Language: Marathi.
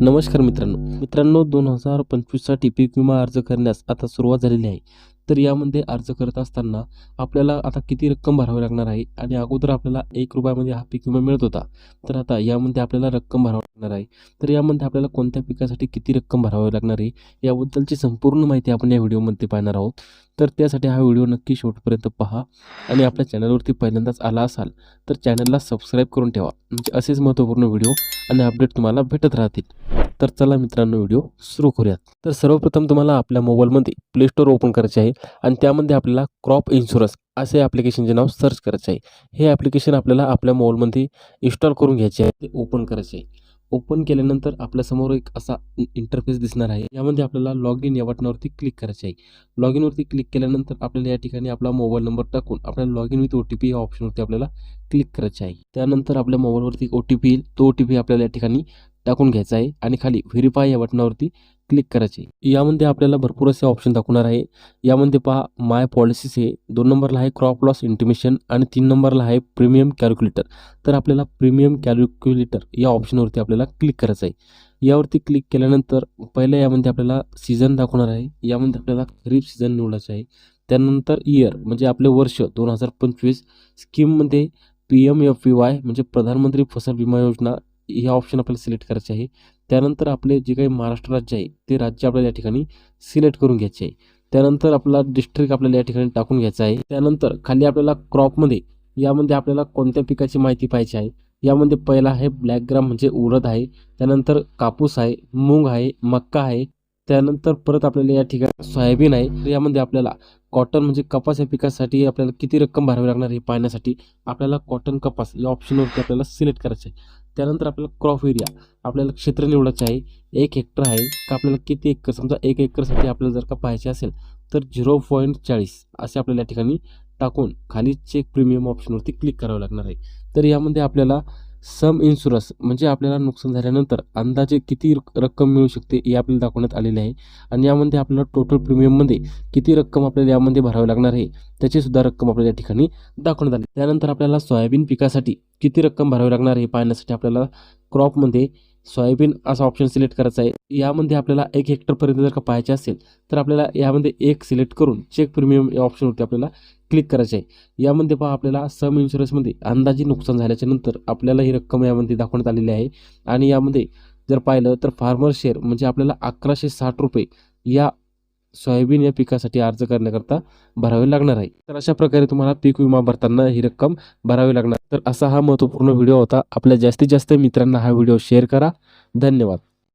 नमस्कार मित्रांनो. मित्रांनो दोन हजार पंचवीससाठी पीक विमा अर्ज करण्यास आता सुरुवात झालेली आहे. तर यामध्ये अर्ज करत असताना आपल्याला आता किती रक्कम भरावी लागणार आहे? आणि अगोदर आपल्याला एक रुपयामध्ये हा पीक विमा मिळत होता. तर आता यामध्ये आपल्याला रक्कम भरावी लागणार आहे. तर यामध्ये आपल्याला कोणत्या पिकासाठी किती रक्कम भरावी लागणार आहे? याबद्दलची संपूर्ण माहिती आपण या व्हिडिओमध्ये पाहणार आहोत. तर त्यासाठी हा व्हिडिओ नक्की शेवटपर्यंत पहा. आणि आपल्या चॅनलवरती पहिल्यांदाच आला असाल तर चॅनलला सबस्क्राईब करून ठेवा. म्हणजे असेच महत्त्वपूर्ण व्हिडिओ आणि अपडेट तुम्हाला भेटत राहतील. तर चला मित्रांनो व्हिडिओ सुरू करूयात. तर सर्वप्रथम तुम्हाला आपल्या मोबाईलमध्ये प्ले स्टोअर ओपन करायचे आहे आणि त्यामध्ये आपल्याला क्रॉप इन्शुरन्स असे ॲप्लिकेशनचे नाव सर्च करायचे आहे. हे ॲप्लिकेशन आपल्याला आपल्या मोबाईलमध्ये इन्स्टॉल करून घ्यायचे आहे. ते ओपन करायचे आहे. ओपन केल्यानंतर आपल्यासमोर एक असा इंटरफेस दिसणार आहे. यामध्ये आपल्याला लॉग इन या बटनावरती क्लिक करायचे आहे. लॉग इनवरती क्लिक केल्यानंतर आपल्याला या ठिकाणी आपला मोबाईल नंबर टाकून आपल्याला log in with O T P या ऑप्शनवरती आपल्याला क्लिक करायचे आहे. त्यानंतर आपल्या मोबाईलवरती ओ टी पी येईल. तो ओ टी पी आपल्याला या ठिकाणी टाकून घ्यायचा आहे आणि खाली व्हेरीफाय या बटनावरती क्लिक करायचे यामध्ये आपल्याला भरपूर असे ऑप्शन दाखवणार आहे. यामध्ये पहा माय पॉलिसीज हे दोन नंबरला आहे क्रॉप लॉस इंटिमेशन आणि तीन नंबरला आहे प्रीमियम कॅल्क्युलेटर तर आपल्याला प्रीमियम कॅल्क्युलेटर या ऑप्शनवरती आपल्याला क्लिक करायचं आहे. यावरती क्लिक केल्यानंतर पहिल्या यामध्ये आपल्याला सीझन दाखवणार आहे. यामध्ये आपल्याला खरीप सीझन निवडायचं आहे. त्यानंतर इयर म्हणजे आपले वर्ष दोन हजार पंचवीस. स्कीममध्ये P M F P Y म्हणजे प्रधानमंत्री फसल विमा योजना ह्या ऑप्शन आपल्याला सिलेक्ट करायचे आहे. त्यानंतर आपले जे काही महाराष्ट्र राज्य आहे ते राज्य आपल्याला या ठिकाणी सिलेक्ट करून घ्यायचे आहे. त्यानंतर आपला डिस्ट्रिक्ट आपल्याला या ठिकाणी टाकून घ्यायचा आहे. त्यानंतर खाली आपल्याला क्रॉपमध्ये यामध्ये आपल्याला कोणत्या पिकाची माहिती पाहिजे आहे? यामध्ये पहिला आहे ब्लॅक ग्राम म्हणजे उडद आहे. त्यानंतर कापूस आहे मूग आहे मक्का आहे. त्यानंतर परत आपल्याला या ठिकाणी सोयाबीन आहे. तर यामध्ये आपल्याला कॉटन म्हणजे कपास या पिकासाठी आपल्याला किती रक्कम भरावी लागणार हे पाहण्यासाठी आपल्याला कॉटन कपास या ऑप्शनवरती आपल्याला सिलेक्ट करायचं आहे. त्यानंतर आपल्याला क्रॉप एरिया आपल्याला क्षेत्र निवडायचं आहे. एक हेक्टर आहे. का आपल्याला किती एकर? समजा एक एकरसाठी आपल्याला जर का पाहायचे असेल तर झिरो पॉईंट चाळीस असे आपल्याला या ठिकाणी टाकून खाली चेक प्रीमियम ऑप्शनवरती क्लिक करावं लागणार आहे. तर यामध्ये आपल्याला सम इन्शुरन्स म्हणजे आपल्याला नुकसान झाल्यानंतर अंदाजे किती रक्कम मिळू शकते हे आपल्याला दाखवण्यात आलेले आहे. आणि यामध्ये आपल्याला टोटल प्रीमियममध्ये किती रक्कम आपल्याला यामध्ये भरावी लागणार आहे त्याचीसुद्धा रक्कम आपल्याला या ठिकाणी दाखवण्यात आली त्यानंतर आपल्याला सोयाबीन पिकासाठी किती रक्कम भरावी लागणार हे पाहण्यासाठी आपल्याला क्रॉपमध्ये सोयाबीन असा ऑप्शन सिलेक्ट करायचा आहे. यामध्ये आपल्याला एक हेक्टरपर्यंत जर का पाहायचे असेल तर आपल्याला यामध्ये एक सिलेक्ट करून चेक प्रीमियम या ऑप्शनवरती आपल्याला क्लिक करायचे आहे. यामध्ये पहा आपल्याला सम इन्शुरन्समध्ये अंदाजे नुकसान झाल्याच्यानंतर आपल्याला ही रक्कम यामध्ये दाखवण्यात आलेली आहे. आणि यामध्ये जर पाहिलं तर फार्मर शेअर म्हणजे आपल्याला अकराशे साठ रुपये या सोयाबीन या पिकासाठी अर्ज करण्याकरता भरावे लागणार आहे. तर अशा प्रकारे तुम्हाला पीक विमा भरताना ही रक्कम भरावी लागणार. तर असा हा महत्त्वपूर्ण व्हिडिओ होता. आपल्या जास्तीत जास्त मित्रांना हा व्हिडिओ शेअर करा. धन्यवाद.